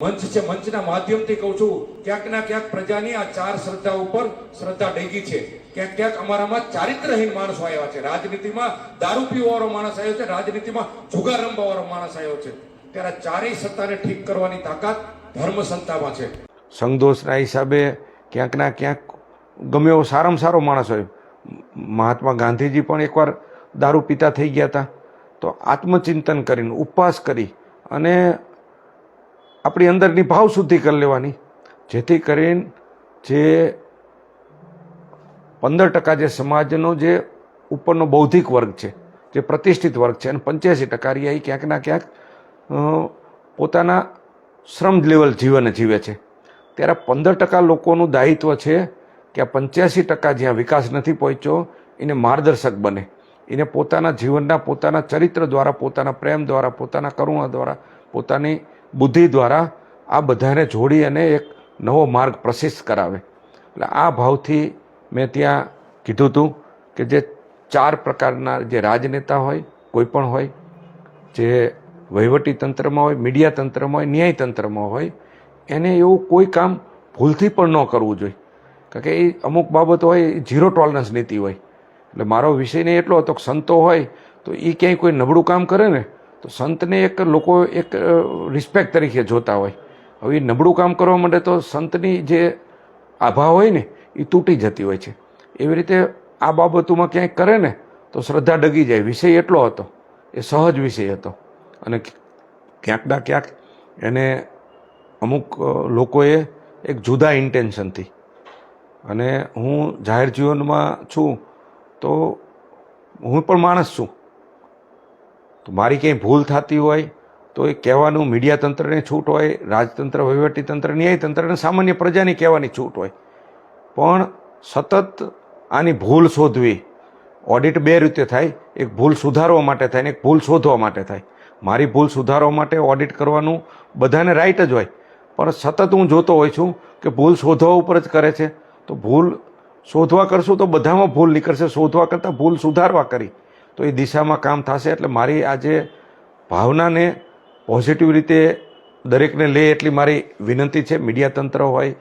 મંચ છે, મંચના માધ્યમથી કહું છું ક્યાંક ના ક્યાંક પ્રજાની આ ચાર શ્રદ્ધા ઉપર શ્રદ્ધા ડેગી છે. ક્યાંક ક્યાંક અમારામાં ચારિત્રહીન માણસો આવ્યા છે. રાજનીતિમાં દારૂ પીવાવાળો માણસ આવ્યો છે, રાજનીતિમાં જુગાર રમવાવાળો માણસ આવ્યો છે. ત્યારે ચારેય સત્તાને ઠીક કરવાની તાકાત ધર્મ સંતામાં છે. સંઘદોષના હિસાબે ક્યાંક ના ક્યાંક ગમે એવો સારામાં સારો માણસ હોય. મહાત્મા ગાંધીજી પણ એકવાર દારૂ પીતા થઈ ગયા હતા. તો આત્મચિંતન કરીને, ઉપવાસ કરી અને આપણી અંદરની ભાવ શુદ્ધિ કરી લેવાની. જેથી કરીને જે પંદર ટકા જે સમાજનો જે ઉપરનો બૌદ્ધિક વર્ગ છે, જે પ્રતિષ્ઠિત વર્ગ છે, અને પંચ્યાસી ટકા રહ્યા એ ક્યાંક ના ક્યાંક પોતાના શ્રમ લેવલ જીવન જીવે છે. ત્યારે પંદર ટકા લોકોનું દાયિત્વ છે કે આ પંચ્યાસી ટકા જ્યાં વિકાસ નથી પહોંચ્યો, એને માર્ગદર્શક બને. એને પોતાના જીવનના, પોતાના ચરિત્ર દ્વારા, પોતાના પ્રેમ દ્વારા, પોતાના કરુણા દ્વારા, પોતાની બુદ્ધિ દ્વારા આ બધાને જોડી અને એક નવો માર્ગ પ્રશિષ્ટ કરાવે. એટલે આ ભાવથી મેં ત્યાં કીધું હતું કે જે ચાર પ્રકારના જે રાજનેતા હોય, કોઈ પણ હોય, જે વહીવટી તંત્રમાં હોય, મીડિયા તંત્રમાં હોય, ન્યાય તંત્રમાં હોય, એને એવું કોઈ કામ ભૂલથી પણ ન કરવું જોઈએ. કારણ કે એ અમુક બાબતો હોય, એ ઝીરો ટોલરન્સ નીતિ હોય. એટલે મારો વિષય નહીં એટલો હતો કે સંતો હોય તો એ ક્યાંય કોઈ નબળું કામ કરે ને તો સંતને એક લોકો એક રિસ્પેક્ટ તરીકે જોતા હોય. હવે નબળું કામ કરવા માટે તો સંતની જે આભા હોય ને, એ તૂટી જતી હોય છે. એવી રીતે આ બાબતોમાં ક્યાંય કરે ને, તો શ્રદ્ધા ડગી જાય. વિષય એટલો હતો. એ સહજ વિષય હતો. અને ક્યાંક ના ક્યાંક એને અમુક લોકોએ એક જુદા ઇન્ટેન્શનથી અને હું જાહેર જીવનમાં છું તો હું પણ માણસ છું. તો મારી ક્યાંય ભૂલ થતી હોય તો એ કહેવાનું મીડિયા તંત્રને છૂટ હોય, રાજતંત્ર વહીવટીતંત્ર ન્યાયતંત્ર અને સામાન્ય પ્રજાની કહેવાની છૂટ હોય. પણ સતત આની ભૂલ શોધવી, ઓડિટ બે રીતે થાય, એક ભૂલ સુધારવા માટે થાય ને એક ભૂલ શોધવા માટે થાય. મારી ભૂલ સુધારવા માટે ઓડિટ કરવાનું બધાને રાઈટ જ હોય. પણ સતત હું જોતો હોઉં છું કે ભૂલ શોધવા ઉપર જ કરે છે. તો ભૂલ શોધવા કરશું તો બધામાં ભૂલ નીકળશે. શોધવા કરતાં ભૂલ સુધારવા કરી. તો એ દિશામાં કામ થશે. એટલે મારી આજે ભાવનાને પોઝિટિવ રીતે દરેકને લે એટલી મારી વિનંતી છે. મીડિયા તંત્ર હોય